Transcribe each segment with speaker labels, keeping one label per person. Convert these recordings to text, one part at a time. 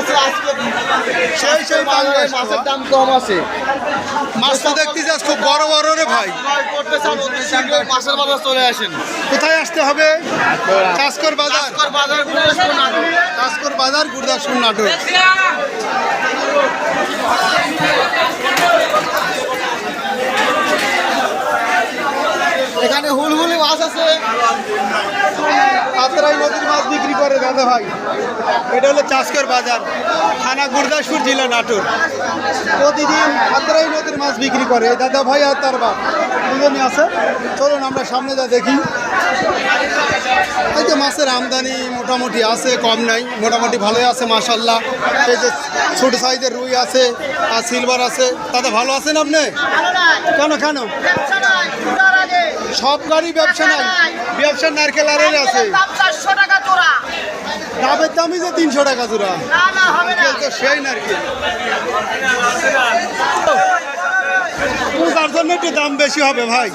Speaker 1: আছে আজকে। সেই সেই বাংলায় মাছের দাম কম আছে।
Speaker 2: মাছ তো দেখতে যাস খুব বড় বড় রে ভাই।
Speaker 1: করতে চান মাছের বাজার চলে আসেন।
Speaker 2: কোথায় আসতে হবে? কাসকর বাজার।
Speaker 1: আজকের বাজার গুরুদাসপুর নাটক।
Speaker 2: বাজার গুরদাসপুর নাটক।
Speaker 1: এখানে হুলহুলি মাছ আছে।
Speaker 2: আতরাই নদীর মাছ বিক্রি করে দাদা ভাই। এটা হলো চাষকর বাজার থানা গুরদাসপুর জেলা নাটোর। প্রতিদিন আতরাই নদীর মাছ বিক্রি করে। এই দাদা ভাই আর তার বাপ দুজনই আছে। চলুন আমরা সামনে যা দেখি। এই যে মাছের আমদানি মোটামুটি আছে কম নাই। মোটামুটি ভালোই আছে মাশাল্লাহ এই যে ছোট সাইজের রুই আছে আর সিলভার আছে। দাদা ভালো আছেন আপনি? কেন কেন? সব গাড়ি ব্যবসা নাই। ব্যবসা নারকেল আরের আছে।
Speaker 3: চারশো টাকা তোরা
Speaker 2: ডাবের দামই যে তিনশো টাকা জোড়া। তো সেই নারকেল। তার জন্য একটু দাম বেশি হবে ভাই।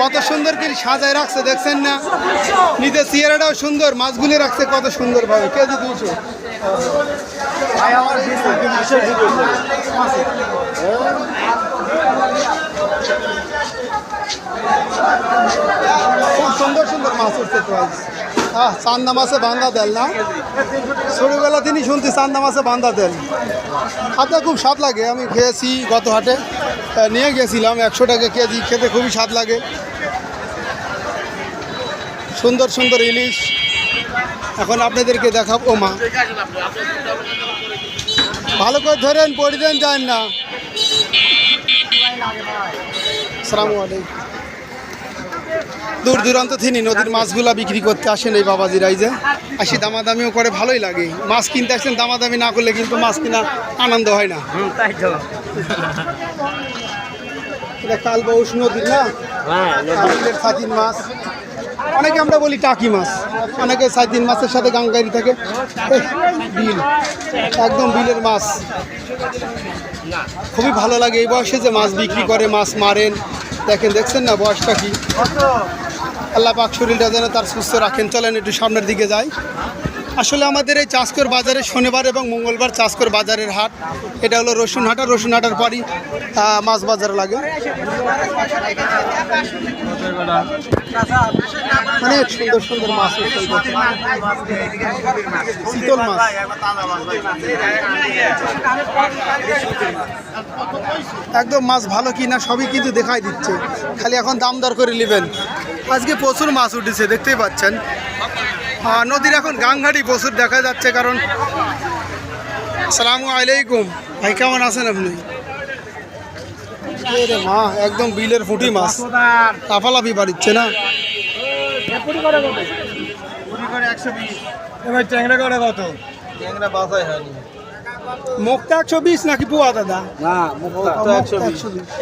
Speaker 2: কত সুন্দর করে সাজায় রাখছে দেখছেন না? নিজের চেয়ারাটাও সুন্দর মাছগুলি রাখছে কত সুন্দর ভাবে। কেজি দুইশো। খুব সুন্দর সুন্দর মাছ উঠছে তো আহ চান্দা মাছে বান্ধা দেন না ছোটোবেলা তিনি শুনছি চান্দা মাছে বান্ধা দেন হাতে খুব স্বাদ লাগে আমি খেয়েছি গত হাটে নিয়ে গেছিলাম একশো টাকা কেজি খেতে খুবই স্বাদ লাগে সুন্দর সুন্দর ইলিশ এখন আপনাদেরকে দেখাবো মা ভালো করে ধরেন পড়ি দেন যান না। সালামু আলাইকুম। দূর দূরান্ত থেকে নদীর মাছগুলা বিক্রি করতে আসেন এই বাবাজিরা এই যে আসি দামাদামিও করে ভালোই লাগে। মাছ কিনতে আসেন দামাদামি না করলে কিন্তু মাছ কিনা আনন্দ হয় না। এটা কালবাউস নদীর না?
Speaker 1: হ্যাঁ
Speaker 2: মাছ। অনেকে আমরা বলি টাকি মাছ। অনেকে সাতিন মাছের সাথে গাঙ্গারি থাকে। বিল, একদম বিলের মাছ। খুবই ভালো লাগে এই বয়সে যে মাছ বিক্রি করে, মাছ মারেন। দেখেন, দেখছেন না বয়সটা কি? আল্লাহ পাক শরীরটা যেন তার সুস্থ রাখেন। চলেন একটু সামনের দিকে যাই। আসলে আমাদের এই চাষকর বাজারে শনিবার এবং মঙ্গলবার চাষকর বাজারের হাট। এটা হলো রসুন হাটা রসুন হাটার পরই মাছ বাজার লাগে। অনেক সুন্দর সুন্দর মাছ শীতল মাছ। একদম মাছ ভালো কি না সবই কিন্তু দেখাই দিচ্ছে। খালি এখন দাম দর করে নেবেন। আজকে প্রচুর মাছ উঠেছে, দেখতেই পাচ্ছেন। নদীর এখন গাংঘাটি প্রচুর দেখা যাচ্ছে কারণ সালামু আলাইকুম। ভাই কেমন আছেন আপনি? মা একদম বিলের ফুটি মাছ। লাফালাফি বাড়িচ্ছে না?
Speaker 1: এবার ট্যাংরা করে কত? ট্যাংরা বাসাই হয়নি।
Speaker 2: মুখটা একশো বিশ নাকি পুয়া দাদা?
Speaker 1: না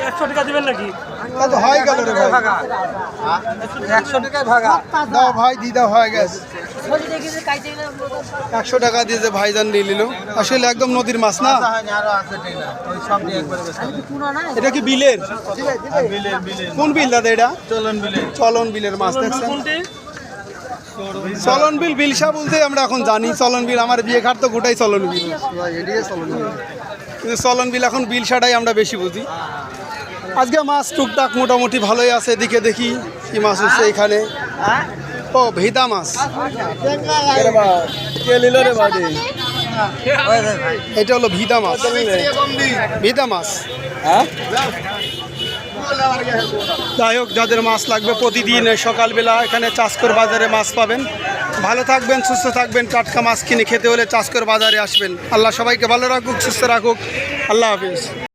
Speaker 1: একশো
Speaker 3: টাকা দিবেন নাকি?
Speaker 2: হয়ে গেল রে ভাই।
Speaker 1: একশো টাকায় ভাগা।
Speaker 2: দাও ভাই দিদা হয়ে গেছে। একশো টাকা দিয়ে যে ভাইজান নিয়ে নিল। আসলে একদম নদীর মাছ না? এটা কি বিলের? কোন বিল দাদা এটা?
Speaker 1: চলন বিলের
Speaker 2: মাছ, দেখছেন? চলন বিল বিলসা বলতে আমরা এখন জানি। চলন বিল, আমার বিয়ে ঘাট তো গোটাই চলন বিল। কিন্তু চলন বিল এখন বিলসাটাই আমরা বেশি বুঝি। আজকে মাছ টুকটাক মোটামুটি ভালোই আছে, এদিকে দেখি কি মাছ হচ্ছে এখানে। ও ভেদা মাছ। এটা হলো ভিদা মাছ। ভিদা মাছ।
Speaker 1: হ্যাঁ?
Speaker 2: যাই হোক যাদের মাছ লাগবে প্রতিদিন সকালবেলা এখানে চাষকর বাজারে মাছ পাবেন। ভালো থাকবেন সুস্থ থাকবেন টাটকা মাছ কিনে খেতে হলে চাষকর বাজারে আসবেন। আল্লাহ সবাইকে ভালো রাখুক সুস্থ রাখুক। আল্লাহ হাফিজ।